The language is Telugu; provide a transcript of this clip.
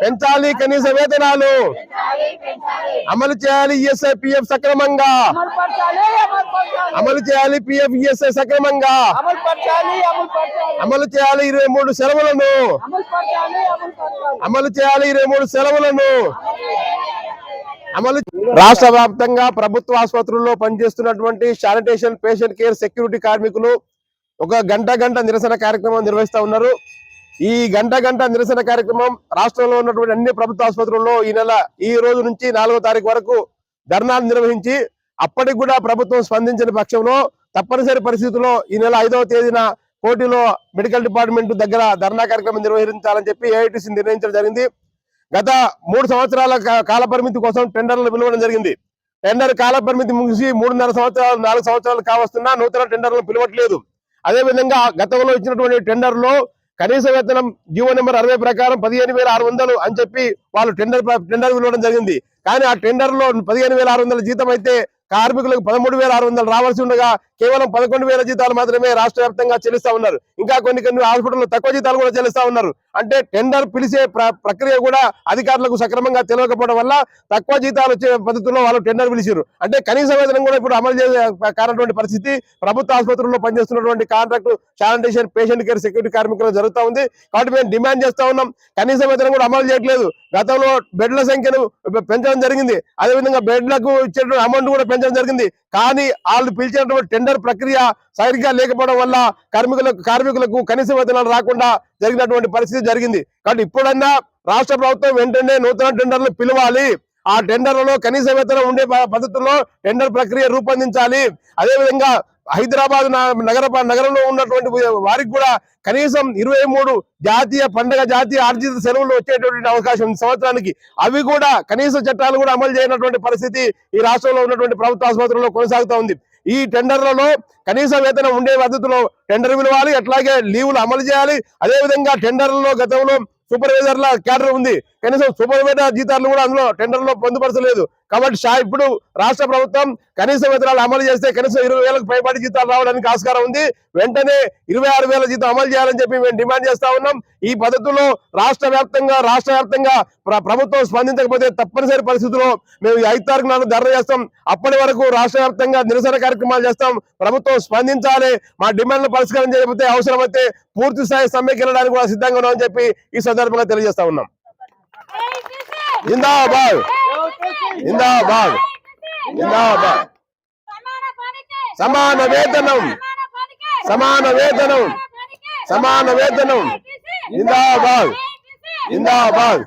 పెంచాలి. కనీస వేతనాలు. అమలు చేయాలి ఈఎస్ఐ పిఎఫ్ సక్రమంగా. అమలు చేయాలి పిఎఫ్ ఈఎస్ఐ సక్రమంగా. అమలు చేయాలి ఇరవై మూడు సెలవులను. అమలు చేయాలి ఇరవై మూడు సెలవులను. అమలు రాష్ట్ర వ్యాప్తంగా ప్రభుత్వ ఆసుపత్రుల్లో పనిచేస్తున్నటువంటి శానిటేషన్ పేషెంట్ కేర్ సెక్యూరిటీ కార్మికులు ఒక గంట గంట నిరసన కార్యక్రమం నిర్వహిస్తా ఉన్నారు. ఈ గంట గంట నిరసన కార్యక్రమం రాష్ట్రంలో ఉన్నటువంటి అన్ని ప్రభుత్వ ఆసుపత్రుల్లో ఈ నెల ఈ రోజు నుంచి నాలుగో తారీఖు వరకు ధర్నాలు నిర్వహించి అప్పటికి కూడా ప్రభుత్వం స్పందించిన పక్షంలో తప్పనిసరి పరిస్థితుల్లో ఈ నెల ఐదవ తేదీన కోటిలో మెడికల్ డిపార్ట్మెంట్ దగ్గర ధర్నా కార్యక్రమం నిర్వహించాలని చెప్పి ఏఐటీసీ నిర్ణయించడం జరిగింది. గత మూడు సంవత్సరాల కాల పరిమితి కోసం టెండర్లు పిలవడం జరిగింది. టెండర్ కాల పరిమితి ముగిసి మూడున్నర సంవత్సరాలు నాలుగు సంవత్సరాలు కావస్తున్నా నూతన టెండర్లు పిలవట్లేదు. అదే విధంగా గతంలో ఇచ్చినటువంటి టెండర్లో కనీస వేతనం జీవో నెంబర్ అరవై ప్రకారం పదిహేను వేల ఆరు వందలు అని చెప్పి వాళ్ళు టెండర్ టెండర్ ఇవ్వడం జరిగింది. కానీ ఆ టెండర్లో పదిహేను వేల ఆరు వందల జీతం అయితే కార్మికులకు పదమూడు వేల ఆరు వందలు రావాల్సి ఉండగా కేవలం పదకొండు వేల జీతాలు మాత్రమే రాష్ట్ర వ్యాప్తంగా చెల్లిస్తా ఉన్నారు. ఇంకా కొన్ని కొన్ని హాస్పిటల్లో తక్కువ జీతాలు కూడా చెల్లిస్తా ఉన్నారు. అంటే టెండర్ పిలిచే ప్ర- ప్రక్రియ కూడా అధికారులకు సక్రమంగా తెలియకపోవడం వల్ల తక్కువ జీతాలు వచ్చే పద్ధతుల్లో వాళ్ళు టెండర్ పిలిచారు అంటే కనీస వేతనం కూడా ఇప్పుడు అమలు చేసే కానటువంటి పరిస్థితి. ప్రభుత్వ ఆసుపత్రుల్లో పనిచేస్తున్నటువంటి contract sanitation patient care security కార్మికులు జరుగుతూ ఉంది. కాబట్టి మేము డిమాండ్ చేస్తా ఉన్నాం. కనీస వేతనం కూడా అమలు చేయట్లేదు. గతంలో బెడ్ల సంఖ్యను పెంచడం జరిగింది. అదేవిధంగా బెడ్లకు ఇచ్చేటువంటి అమౌంట్ కూడా పెంచడం జరిగింది. కానీ వాళ్ళు పిలిచినటువంటి టెండర్ ప్రక్రియ సరిగ్గా లేకపోవడం వల్ల కార్మికులకు కార్మికులకు కనీస వేతనాలు రాకుండా జరిగినటువంటి పరిస్థితి జరిగింది. కాబట్టి ఇప్పుడన్నా రాష్ట్ర ప్రభుత్వం వెంటనే నూతన టెండర్లు పిలవాలి. ఆ టెండర్లలో కనీస వేతనం ఉండే పద్ధతుల్లో టెండర్ ప్రక్రియ రూపొందించాలి. అదేవిధంగా హైదరాబాద్ నగర నగరంలో ఉన్నటువంటి వారికి కూడా కనీసం ఇరవై మూడు జాతీయ పండగ జాతీయ ఆర్జిత సెలవులు వచ్చేటటువంటి అవకాశం ఉంది. సంవత్సరానికి అవి కూడా కనీస చట్టాలు కూడా అమలు చేయనటువంటి పరిస్థితి ఈ రాష్ట్రంలో ఉన్నటువంటి ప్రభుత్వ ఆసుపత్రుల్లో కొనసాగుతూ ఉంది. ఈ టెండర్లలో కనీస వేతనం ఉండే పద్ధతిలో టెండర్ విలువాలి అట్లాగే లీవులు అమలు చేయాలి. అదే విధంగా టెండర్లలో గతంలో సూపర్వైజర్ల క్యాడర్ ఉంది. కనీసం సూపర్వైజర్ జీతాలు కూడా అందులో టెండర్లో పొందుపరచలేదు. కాబట్టి షా- ఇప్పుడు రాష్ట్ర ప్రభుత్వం కనీస వేతనాలు అమలు చేస్తే కనీసం ఇరవై వేలకు పైబడి జీతాలు రావడానికి ఆస్కారం ఉంది. వెంటనే ఇరవై ఆరు వేల జీతం అమలు చేయాలని చెప్పి మేము డిమాండ్ చేస్తా ఉన్నాం. ఈ పద్ధతిలో రాష్ట్ర వ్యాప్తంగా రాష్ట్ర వ్యాప్తంగా ప్ర- ప్రభుత్వం స్పందించకపోతే తప్పనిసరి పరిస్థితుల్లో మేము ఈ ఐదు తారీఖు నాడు ధర్నా చేస్తాం. అప్పటి వరకు రాష్ట్ర వ్యాప్తంగా నిరసన కార్యక్రమాలు చేస్తాం. ప్రభుత్వం స్పందించాలి. మా డిమాండ్లు పరిష్కారం చేయకపోతే అవసరమైతే పూర్తి స్థాయి సమ్మెకి వెళ్ళడానికి కూడా సిద్ధంగా ఉన్నామని చెప్పి ఈ సందర్భంగా తెలియజేస్తా ఉన్నాం. జిందాబాద్. జిందాబాద్ జిందాబాద్ సమాన వేతనం. సమాన వేతనం. సమాన వేతనం. జిందాబాద్ జిందాబాద్